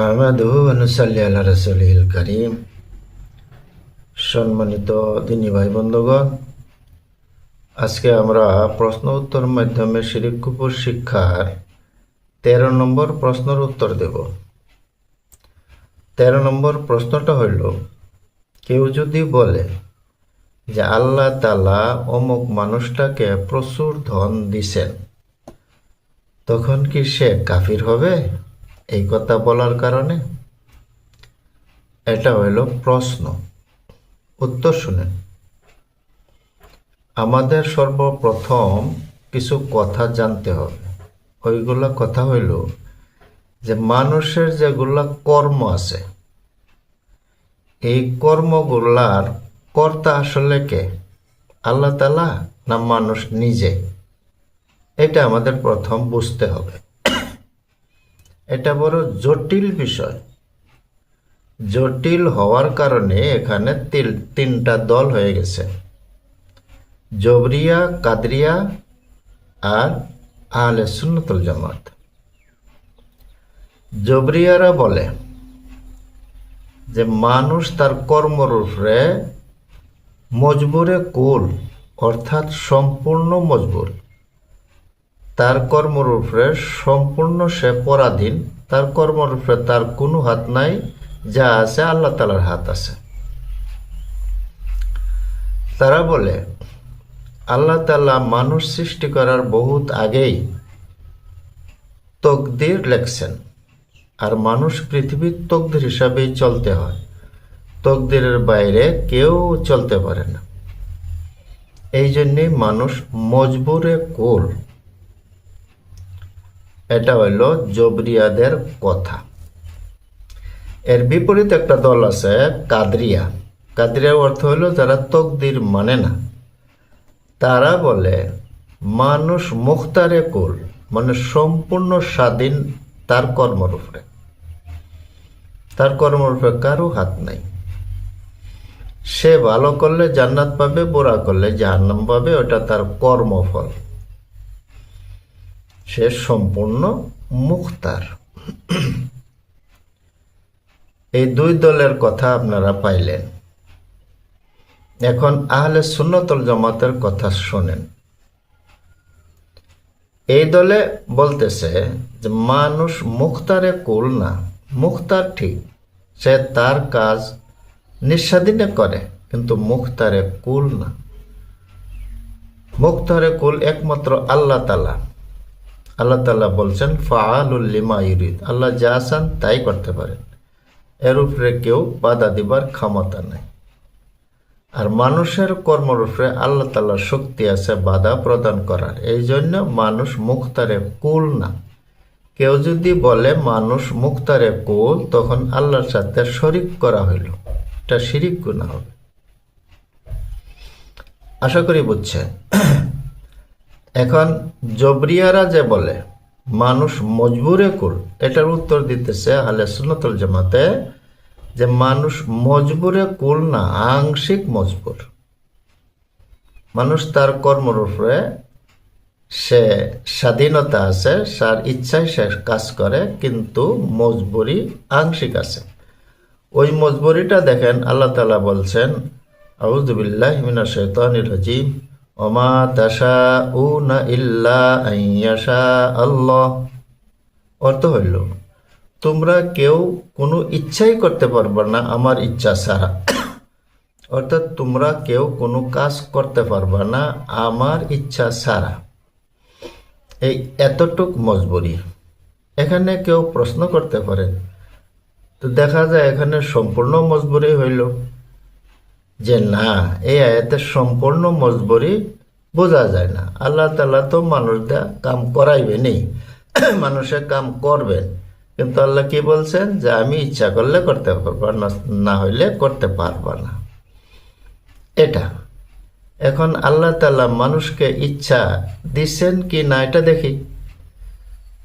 আহমদুহু অনুসাল্লি আল্লাহ রসুল করিম সম্মানিত দিনী ভাই বন্ধুগণ, আজকে আমরা প্রশ্ন উত্তর মাধ্যমে শিরিকুপুর শিক্ষার তেরো নম্বর প্রশ্নের উত্তর দেব। তেরো নম্বর প্রশ্নটা হইল, কেউ যদি বলে যে আল্লাহ তালা অমুক মানুষটাকে প্রচুর ধন দিছেন, তখন কি সে কাফির হবে? এই কথা বলার কারণে এটা হইল প্রশ্ন। উত্তর শুনেন। আমাদের সর্বপ্রথম কিছু কথা জানতে হবে। ওইগুলা কথা হইল যে মানুষের যেগুলা কর্ম আছে, এই কর্মগুলার কর্তা আসলে কে? আল্লাহ তালা না মানুষ নিজে? এটা আমাদের প্রথম বুঝতে হবে। এটা বড় জটিল বিষয়। জটিল হওয়ার কারণে এখানে তিনটা দল হয়ে গেছে। জবরিয়া, কাদরিয়া আর আহলে সুন্নতুল জামাত। জবরিয়ারা বলে যে, মানুষ তার কর্মরূপে মজবুরে কুল, অর্থাৎ সম্পূর্ণ মজবুর। তার কর্মরূপে সম্পূর্ণ সে পরাধীন, তার কর্মরূপে তার কোনো হাত নাই, যা আছে আল্লাহ তালার হাত আছে। তারা বলে, আল্লাহ তাল্লাহ মানুষ সৃষ্টি করার বহুত আগেই তকদির লেখছেন, আর মানুষ পৃথিবীর তকদির হিসাবেই চলতে হয়। তকদিরের বাইরে কেউ চলতে পারে না। এই জন্যে মানুষ মজবুরে কোল। এটা হইল জবরিয়াদের কথা। এর বিপরীত একটা দল আছে কাদরিয়া। কাদরিয়া অর্থ হইল যারা তকদির মানে না। তারা বলে, মানুষ মুখতারে কুল মানে সম্পূর্ণ স্বাধীন, তার কর্মরূপে। তার কর্মরূপে কারও হাত নাই। সে ভালো করলে জান্নাত পাবে, বোরা করলে জাহান্নাম পাবে, ওটা তার কর্মফল। সে সম্পূর্ণ মুক্তার এই দুই দলের কথা আপনারা পাইলেন। এখন আহলে সুন্নতল জামাতের কথা শোনেন। এই দলে বলতেছে যে, মানুষ মুখতারে কুল না, মুখতার ঠিক। সে তার কাজ নিঃস্বাধীনে করে, কিন্তু মুখতারে কুল না। মুখতারে কুল একমাত্র আল্লাহ তালা আল্লাহ তালা বলছেন ফাআলুল্লিমা ইউরিদ। আল্লাহ যা চান তাই করতে পারেন। এর উপরে কেউ বাধা দিবার ক্ষমতা নাই। আর মানুষের কর্মরূপে আল্লাহ তালার শক্তি আছে, বাধা প্রদান করার। এই জন্য মানুষ মুখতারে কুল না। কেউ যদি বলে, মানুষ মুখতারে কুল, তখন আল্লাহর সাথে শরিক করা হইল। এটা শিরিক গুণা হবে। আশা করি বুঝছেন। এখন জবরিয়ারা যে বলে, মানুষ মজবুরে কুল, এটার উত্তর দিতেছে আহলে সুন্নতুল জামাতে যে মানুষ মজবুরে কুল না, আংশিক মজবুর। মানুষ তার কর্মরূপে সে স্বাধীনতা আছে তার ইচ্ছায় সে কাজ করে, কিন্তু মজবুরি আংশিক আছে। ওই মজবুরিটা দেখেন আল্লাহ তালা বলছেন আউজুবিল্লাহ মিনা শৈতানির রাজিম। অর্থ হইল, তোমরা কেউ কোনো ইচ্ছাই করতে পারবে না আমার ইচ্ছা ছাড়া। অর্থাৎ তোমরা কেউ কোনো কাজ করতে পারবে না আমার ইচ্ছা ছাড়া। এই এতটুক মজবুরি। এখানে কেউ প্রশ্ন করতে পারে। তো দেখা যায় এখানে সম্পূর্ণ মজবুরি হইল যে না, এই আয়াতে সম্পূর্ণ মজবুরি বোঝা যায় না। আল্লাহ তালা তো মানুষদের কাম করাইবে নেই। মানুষে কাম করবেন কিন্তু আল্লাহ কি বলছেন? যে আমি ইচ্ছা করলে করতে পারব না না হইলে করতে পারব না। এটা। এখন আল্লাহ তালা মানুষকে ইচ্ছা দিচ্ছেন কি না, এটা দেখি।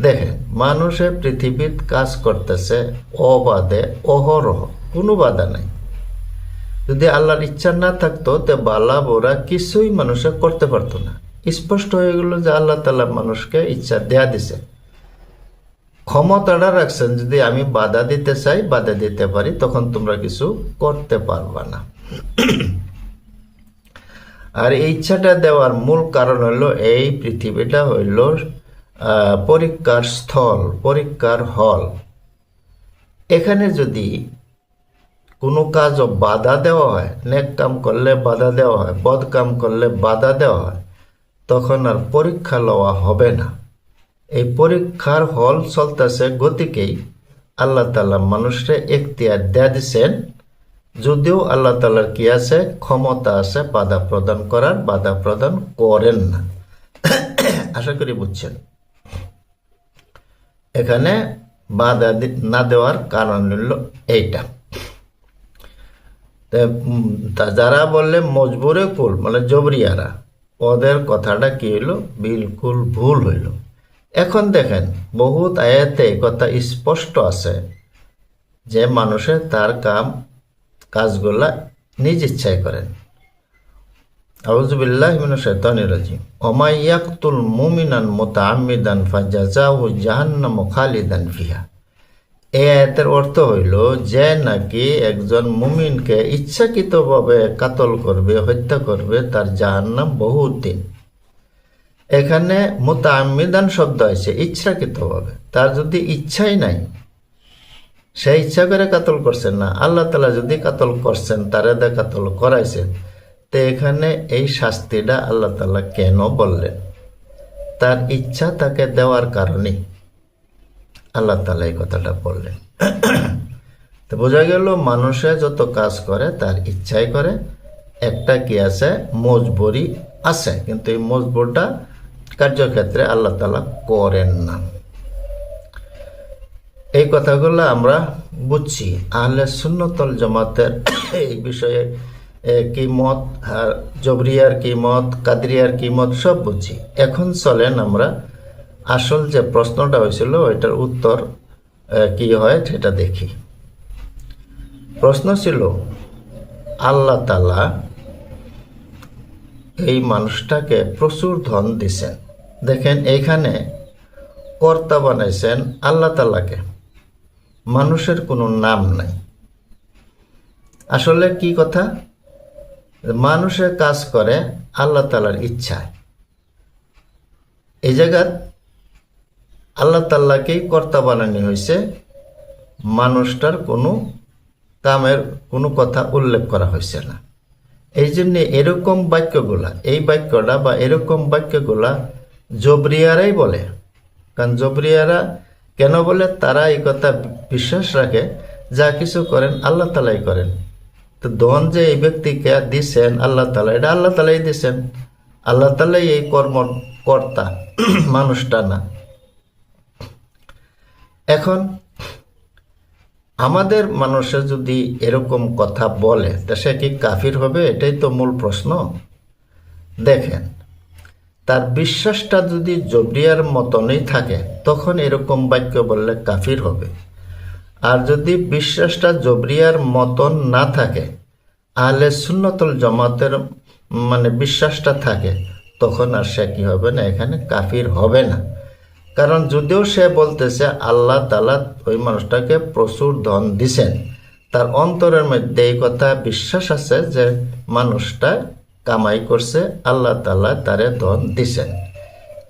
দেখেন, মানুষে পৃথিবীত কাজ করতেছে অবাধে, অহরহ, কোনো বাধা নাই। যদি আল্লাহর ইচ্ছা না থাকতো, তে বালা বোরা কিছুই মানুষে করতে পারতো না। স্পষ্ট হয়ে গেল যে আল্লাহ তালা মানুষকে ইচ্ছা দেয়া দিছে। ক্ষমতাটা রাখছেন, যদি আমি বাধা দিতে চাই, বাধা দিতে পারি, তখন তোমরা কিছু করতে পারবা না। আর ইচ্ছাটা দেওয়ার মূল কারণ হলো, এই পৃথিবীটা হইল পরীক্ষার স্থল, পরীক্ষার হল। এখানে যদি কোনো কাজ বাধা দেওয়া হয়, নেক কাম করলে বাধা দেওয়া হয়, বদ কাম করলে বাধা দেওয়া হয়, তখন আর পরীক্ষা লওয়া হবে না। এই পরীক্ষার হল চলতেছে গতিকেই। আল্লাহ তালা মানুষকে এখতিয়ার দেয়া দিছেন। যদিও আল্লাহ তালার কি আছে? ক্ষমতা আছে, বাধা প্রদান করার, বাধা প্রদান করেন না। আশা করি বুঝছেন। এখানে বাধা না দেওয়ার কারণ হলো এইটা। যারা বললে মজবুরে কুল মানে জবরিয়ারা, ওদের কথাটা কি হইল? বিলকুল ভুল হইল। এখন দেখেন, বহুত আয়াতে কথা স্পষ্ট আছে যে মানুষে তার কাম, কাজগুলা নিজ ইচ্ছায় করেন। রাজিম। ওমা ইয়াকতুল মুমিনান ফাজাযাহু জাহান্নামু খালিদান ফিহা। আয়াতের অর্থ হইল, যে নাকি একজন মুমিনকে ইচ্ছাকৃতভাবে কাতল করবে, হত্যা করবে, তার জাহান্নাম বহুত দিন। এখানে মোতামিদান শব্দ আছে, ইচ্ছাকৃতভাবে। তার যদি ইচ্ছাই নাই, সে ইচ্ছা করে কাতল করছেন না। আল্লাহ তালা যদি কাতল করছেন, তারে দা কাতল করাইছেন, তো এখানে এই শাস্তিটা আল্লাহ তালা কেন বললেন? তার ইচ্ছা তাকে দেওয়ার কারণে। আল্লাহ তালা এই কথাটা বললেন। তো বোঝা গেল, মানুষে যত কাজ করে, তার ইচ্ছাই করে। একটা কি আছে? মজবুরি আছে। কিন্তু এই মজবুরটা কার্যক্ষেত্রে আল্লাহ তালা করেন না। এই কথাগুলো আমরা বুঝছি। আহলে সুন্নতল জামাতের এই বিষয়ে কি মত জবরিয়ার কি মত, কাদরিয়ার কি মত, সব বুঝছি। এখন চলেন আমরা আসল যে প্রশ্নটা হয়েছিল, ওইটার উত্তর কি হয় সেটা দেখি। প্রশ্ন ছিল, আল্লাহ তালা এই মানুষটাকে প্রচুর ধন দিছেন। দেখেন এইখানে কর্তা বানাইছেন আল্লাহ তালাকে মানুষের কোনো নাম নাই। আসলে কি কথা? মানুষে কাজ করে আল্লাহ তালার ইচ্ছায় এই জায়গাত আল্লাহ তাল্লাকেই কর্তা বানানো হয়েছে মানুষটার কোনো কামের কোনো কথা উল্লেখ করা হয়েছে না। এই জন্যে এরকম বাক্যগুলা, এই বাক্যটা বা এরকম বাক্যগুলা জবরিয়ারাই বলে। কারণ জবরিয়ারা কেন বলে? তারা এই কথা বিশ্বাস রাখে, যা কিছু করেন আল্লাহ তালাই করেন। তো ধন যে এই ব্যক্তিকে দিছেন আল্লাহ তালা এটা আল্লাহ তালাই দিছেন। আল্লাহ তালাই এই কর্ম কর্তা, মানুষটা না। এখন, আমাদের মানুষে যদি এরকম কথা বলে, তা সে কি কাফির হবে? এটাই তো মূল প্রশ্ন। দেখেন, তার বিশ্বাসটা যদি জবরিয়ার মতনই থাকে, তখন এরকম বাক্য বললে কাফির হবে। আর যদি বিশ্বাসটা জবরিয়ার মতন না থাকে, আহলে সুন্নতুল জমাতের মানে বিশ্বাসটা থাকে, তখন আর সে কি হবে না? এখানে কাফির হবে না। কারণ যদিও সে বলতেছে, আল্লাহ তালা ওই মানুষটাকে প্রচুর ধন দিছেন। তার অন্তরের মধ্যে এই কথা বিশ্বাস আছে যে, মানুষটা কামাই করছে, আল্লাহ তালা তারে ধন দিছেন।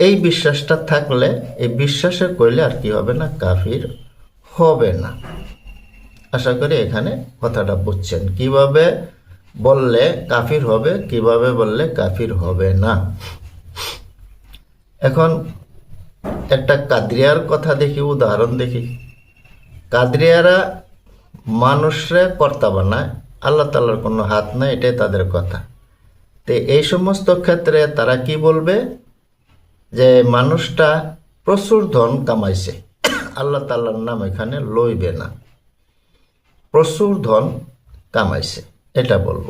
এই বিশ্বাসটা থাকলে, এই বিশ্বাসে কইলে আর কি হবে না, কাফির হবে না। আশা করি এখানে কথাটা বুঝছেন। কীভাবে বললে কাফির হবে, কীভাবে বললে কাফির হবে না। এখন একটা কাদরিয়ার কথা দেখি, উদাহরণ দেখি। কাদরিয়ারা মানুষরা কর্তা বানায়, আল্লাহ তালার কোনো হাত নাই, এটাই তাদের কথা। তো এই সমস্ত ক্ষেত্রে তারা কি বলবে? যে মানুষটা প্রচুর ধন কামাইছে, আল্লাহ তাল্লার নাম এখানে লইবে না। প্রচুর ধন কামাইছে, এটা বলব।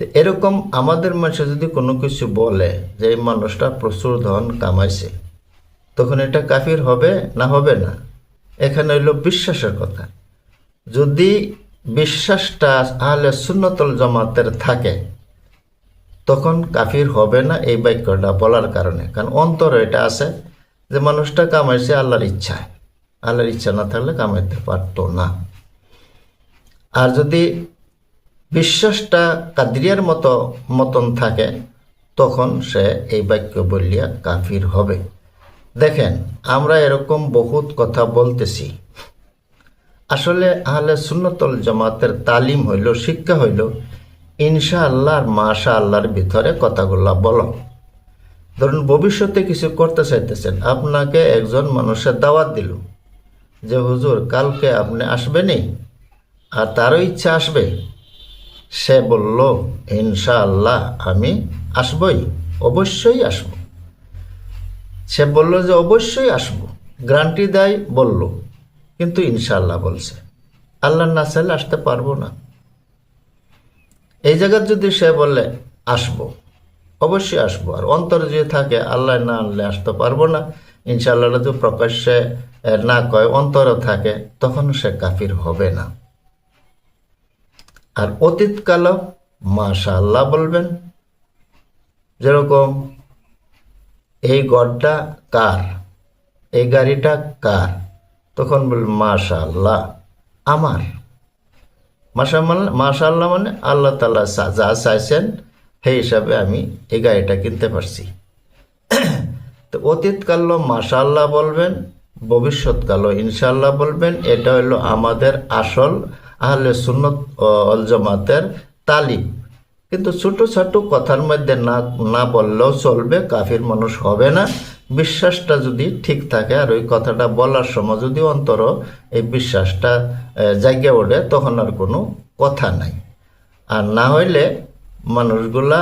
তো এরকম আমাদের মানুষ যদি কোনো কিছু বলে যে এই মানুষটা প্রচুর ধন কামাইছে তখন এটা কাফির হবে না হবে না? এখানে হইল বিশ্বাসের কথা। যদি বিশ্বাসটা আহলে সুন্নতল জমাতের থাকে, তখন কাফির হবে না এই বাক্যটা বলার কারণে। কারণ অন্তর এটা আছে যে মানুষটা কামাইছে আল্লাহর ইচ্ছায় আল্লাহর ইচ্ছা না থাকলে কামাইতে পারতো না। আর যদি বিশ্বাসটা কাদরিয়ার মতো মতন থাকে, তখন সে এই বাক্য বলিয়া কাফির হবে। দেখেন, আমরা এরকম বহুত কথা বলতেছি। আসলে আহলে সুন্নতল জামাতের তালিম হইল, শিক্ষা হইল ইনশা আল্লাহ আর মাশা আল্লাহর ভিতরে কথাগুলা বলো। ধরুন, ভবিষ্যতে কিছু করতে চাইতেছেন, আপনাকে একজন মানুষের দাওয়াত দিল যে, হুজুর, কালকে আপনি আসবেনই? আর তারও ইচ্ছা আসবে। সে বলল ইনশা আল্লাহ আমি আসবই, অবশ্যই আসব। সে বলল যে অবশ্যই আসব। গ্রান্টি দেয়, বলল। কিন্তু ইনশাআল্লাহ বলছে আল্লাহ না চাইলে আসতে পারব না। এই জায়গার যদি সে বলে, আসব। অবশ্যই আসব। আর অন্তর যদি থাকে আল্লাহ না আনলে আসতে পারব না। ইনশাআল্লাহ যদি প্রকাশ্যে না কয় অন্তর থাকে তখন সে কাফির হবে না। আর অতীতকালও মাশা আল্লাহ বলবেন। যেরকম এই গড়টা কার? এই গাড়িটা কার? তখন বল মাশা আল্লাহ আমার। মাশা মানে মাশা আল্লাহ মানে আল্লাহ তালা যা চাইছেন, সেই হিসাবে আমি এই গাড়িটা কিনতে পারছি। তো অতীতকাল মাশা আল্লাহ বলবেন ভবিষ্যৎকাল ইনশাল্লাহ বলবেন, এটা হলো আমাদের আসল আহলে সুন্নত অল জামাতের তালিম। কিন্তু ছোট ছোট কথার মধ্যে না না বললেও চলবে, কাফির মানুষ হবে না। বিশ্বাসটা যদি ঠিক থাকে, আর ওই কথাটা বলার সময় যদি অন্তর এই বিশ্বাসটা জায়গা ওঠে, তখন আর কোনো কথা নাই। আর না হইলে মানুষগুলা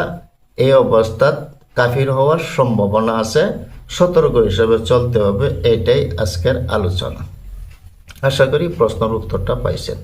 এই অবস্থাত কাফির হওয়ার সম্ভাবনা আছে। সতর্ক হিসেবে চলতে হবে, এটাই আজকের আলোচনা। আশা করি প্রশ্নের উত্তরটা পাইছেন।